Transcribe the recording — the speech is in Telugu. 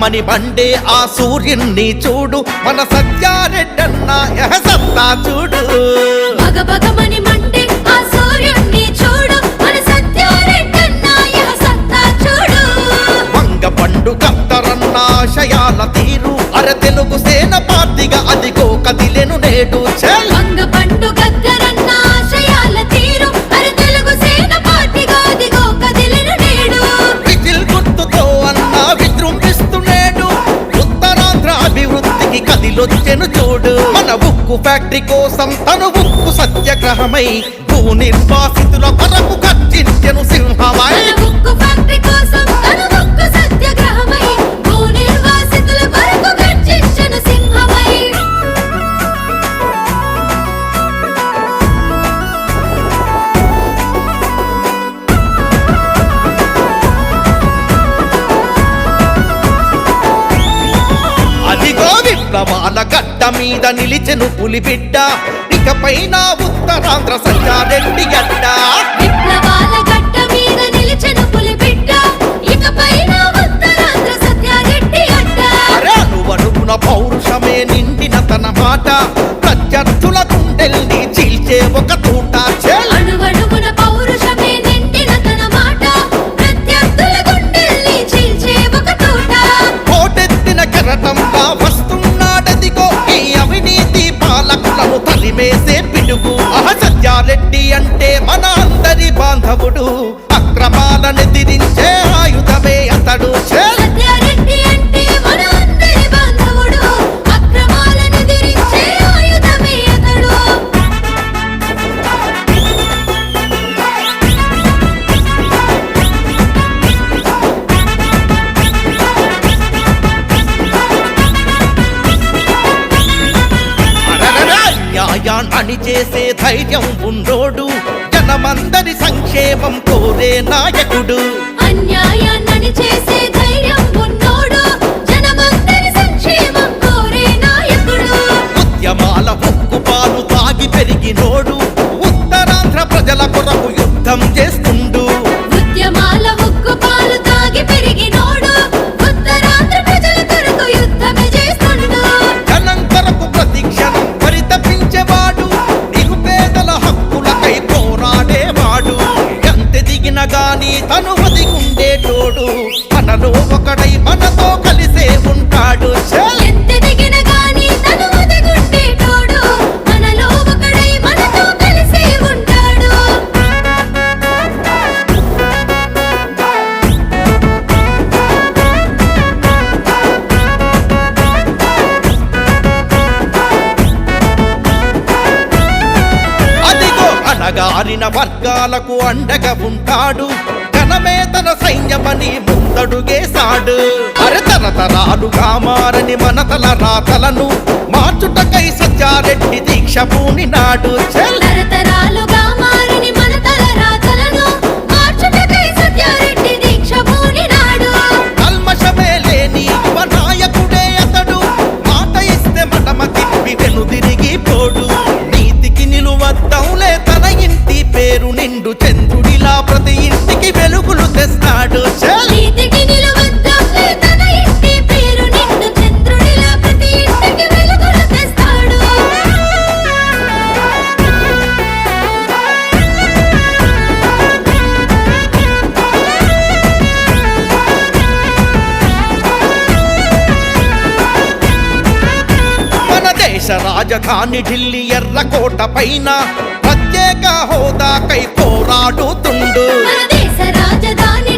సూర్యమణి బండే ఆ సూర్యుణ్ణి చూడు. మన సత్యారెడ్డన్నా సత్తా చూడు. భగ భగమణి వీడొచ్చెను చూడు. మన ఉక్కు ఫ్యాక్టరీ కోసం తను ఉక్కు సత్యగ్రహమై భూ నిర్వాసితుల కొరకు కర్జించెను సింహమై ఉక్కు ఫ్యాక్టరీ వానగడ్డ మీద నిలిచెను పులిబిడ్డ. ఇకపైన ఉత్తరాంధ్ర సంచారెడ్డి గడ్డ. veces పని చేసే ధైర్యం ఉన్నోడు జనమందరి సంక్షేమం కోరే నాయకుడు. ఉద్యమాల ఉక్కు పాలు తాగి పెరిగినోడు ఉత్తరాంధ్ర ప్రజల కొరకు యుద్ధం చేస్తే అణగారిన వర్గాలకు అండగ ఉంటాడు. ఘనమే తన సైన్యమని ముందడుగేశాడు అరే తన తరాలుగా మారని మన తల రాతలను మార్చుటకై సత్యారెడ్డి దీక్ష పూనినాడు. చల్లరతరా రాజధాని ఢిల్లీ ఎర్రకోట పైన ప్రత్యేక హోదాకై పోరాడుతుండు. రాజధాని